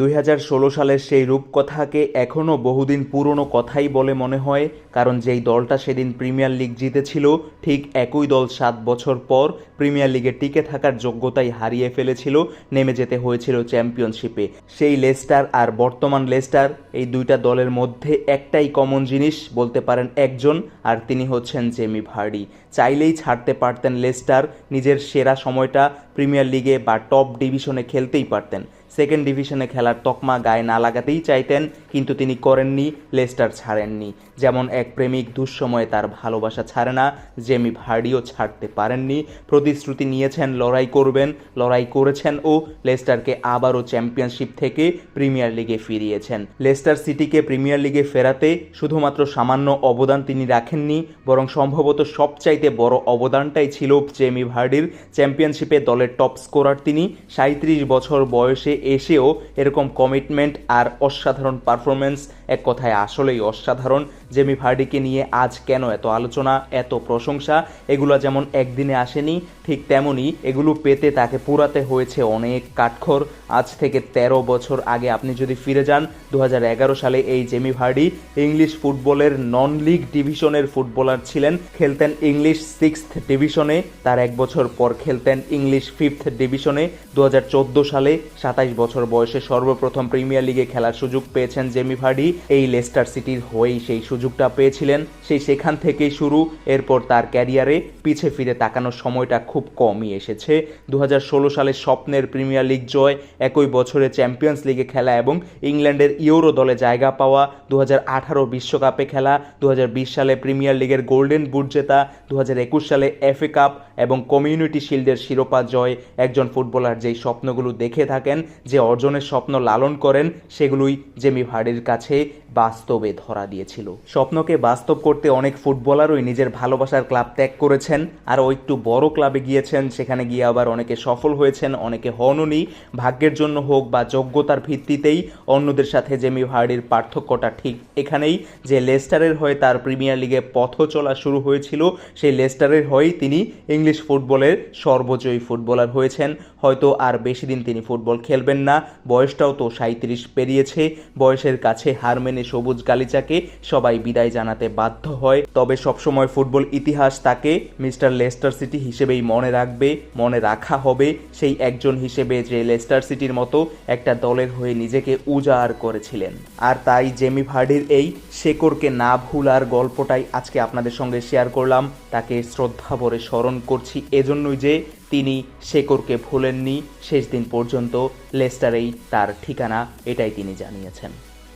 দুই হাজার ষোলো সালের সেই রূপকথাকে এখনও বহুদিন পুরনো কথাই বলে মনে হয়, কারণ যেই দলটা সেদিন প্রিমিয়ার লিগ জিতেছিল, ঠিক একই দল সাত বছর পর প্রিমিয়ার লিগে টিকে থাকার যোগ্যতাই হারিয়ে ফেলেছিল, নেমে যেতে হয়েছিল চ্যাম্পিয়নশিপে। সেই লেস্টার আর বর্তমান লেস্টার, এই দুইটা দলের মধ্যে একটাই কমন জিনিস, বলতে পারেন একজন, আর তিনি হচ্ছেন জেমি ভার্ডি। চাইলেই ছাড়তে পারতেন লেস্টার, নিজের সেরা সময়টা প্রিমিয়ার লিগে বা টপ ডিভিশনে খেলতেই পারতেন। সেকেন্ড ডিভিশনে খেলার তকমা গায়ে না লাগাতেই চাইতেন, কিন্তু তিনি করেননি, লেস্টার ছাড়েননি। যেমন এক প্রেমিক দুঃসময়ে তার ভালোবাসা ছাড়ে না, জেমি ভার্ডিও ছাড়তে পারেননি। প্রতিশ্রুতি নিয়েছেন, লড়াই করবেন, লড়াই করেছেন ও লেস্টারকে আবারও চ্যাম্পিয়নশিপ থেকে প্রিমিয়ার লিগে ফিরিয়েছেন। লেস্টার সিটিকে প্রিমিয়ার লিগে ফেরাতে শুধুমাত্র সামান্য অবদান তিনি রাখেননি, বরং সম্ভবত সবচাইতে বড় অবদানটাই ছিল জেমি ভার্ডির চ্যাম্পিয়নশিপে দলের টপ স্কোরার তিনি সাঁত্রিশ বছর বয়সে এসেও এরকম কমিটমেন্ট আর অসাধারণ পারফরমেন্স এক কথায় আসলেই অসাধারণ। জেমি ভার্ডিকে নিয়ে আজ কেন এত আলোচনা, এত প্রশংসা? এগুলো যেমন একদিনে আসেনি, ঠিক তেমনই এগুলো পেতে তাকে পুরাতে হয়েছে অনেক কাঠখড় আজ থেকে ১৩ বছর আগে আপনি যদি ফিরে যান দু হাজার এগারো সালে এই জেমি ভার্ডি ইংলিশ ফুটবলের নন লিগ ডিভিশনের ফুটবলার ছিলেন। খেলতেন ইংলিশ সিক্সথ ডিভিশনে তার এক বছর পর খেলতেন ইংলিশ ফিফথ ডিভিশনে দু হাজার চোদ্দ সালে সাতাইশ বছর বয়সে সর্বপ্রথম প্রিমিয়ার লিগে খেলার সুযোগ পেয়েছেন জেমি ভার্ডি। এই লেস্টার সিটির হয়েই সেই সুযোগটা পেয়েছিলেন। সেই সেখান থেকেই শুরু। এরপর তার ক্যারিয়ারে পিছে ফিরে তাকানোর সময়টা খুব কমই এসেছে। দু হাজার ষোলো সালে স্বপ্নের প্রিমিয়ার লিগ জয়, একই বছরে চ্যাম্পিয়ন্স লিগে খেলা এবং ইংল্যান্ডের ইউরো দলে জায়গা পাওয়া দু আঠারো বিশ্বকাপে খেলা দু হাজার বিশ সালে প্রিমিয়ার লিগের গোল্ডেন বুট জেতা দু হাজার একুশ সালে এফএ কাপ এবং কমিউনিটি শিল্ডের শিরোপা জয়। একজন ফুটবলার যেই স্বপ্নগুলো দেখে থাকেন, যে অর্জনের স্বপ্ন লালন করেন সেগুলোই জেমি ভার্ডির কাছে বাস্তবে ধরা দিয়েছিল। স্বপ্নকে বাস্তব করতে অনেক ফুটবলারই নিজের ভালোবাসার ক্লাব ত্যাগ করেছেন, আর ও একটু বড় ক্লাবে গিয়েছেন, সেখানে গিয়ে আবার অনেকে সফল হয়েছেন, অনেকে হননি ভাগ্যের জন্য হোক বা যোগ্যতার ভিত্তিতেই অন্যদের সাথে জেমি ভার্ডির পার্থক্যটা ঠিক এখানেই। যে লেস্টারের হয়ে তার প্রিমিয়ার লিগে পথ চলা শুরু হয়েছিল, সেই লেস্টারের হয়েই তিনি ইংলিশ ফুটবলের সর্বজয়ী ফুটবলার হয়েছেন। হয়তো আর বেশি দিন তিনি ফুটবল খেলবেন না, বয়সটাও তো সাঁত্রিশ পেরিয়েছে। বয়সের কাছে হার মেনে সবুজ গালিচাকে সবাই বিদায় জানাতে বাধ্য হয়। তবে সবসময় ফুটবল ইতিহাস তাকে মিস্টার লেস্টার সিটি হিসেবেই মনে রাখবে, মনে রাখা হবে। সেই একজন হিসেবে যে লেস্টার সিটির মতো একটা দলের হয়ে নিজেকে উজাড় করেছিলেন। আর তাই জেমি ভার্ডির এই শেকড়কে না ভুলার গল্পটাই আজকে আপনাদের সঙ্গে শেয়ার করলাম। তাকে শ্রদ্ধা ভরে স্মরণ করছি এজন্যই যে তিনি শেকড়কে ভুলেননি। শেষ দিন পর্যন্ত লেস্টারেই তার ঠিকানা, এটাই তিনি জানিয়েছেন।